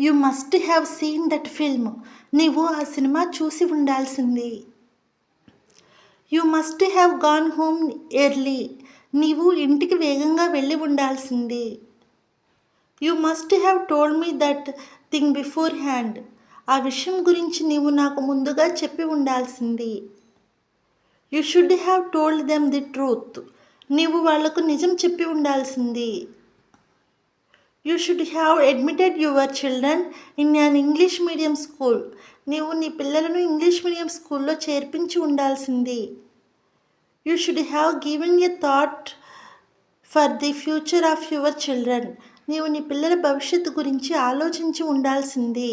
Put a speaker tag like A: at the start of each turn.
A: You must have seen that film నీవు ఆ cinema చూసి ఉండాల్సింది. You must have gone home early నీవు ఇంటికి వేగంగా వెళ్ళి ఉండాల్సింది. You must have told me that thing beforehand ఆ విషయం గురించి నీవు నాకు ముందుగా చెప్పి ఉండాల్సింది. You should have told them the truth నీవు వాళ్ళకు నిజం చెప్పి ఉండాల్సింది. You should have admitted your children in an English medium school నీవు నీ పిల్లలను ఇంగ్లీష్ మీడియం స్కూల్లో చేర్పించి ఉండాల్సింది. You should have given a thought for the future of your children నీవు నీ పిల్లల భవిష్యత్తు గురించి ఆలోచించి ఉండాల్సింది.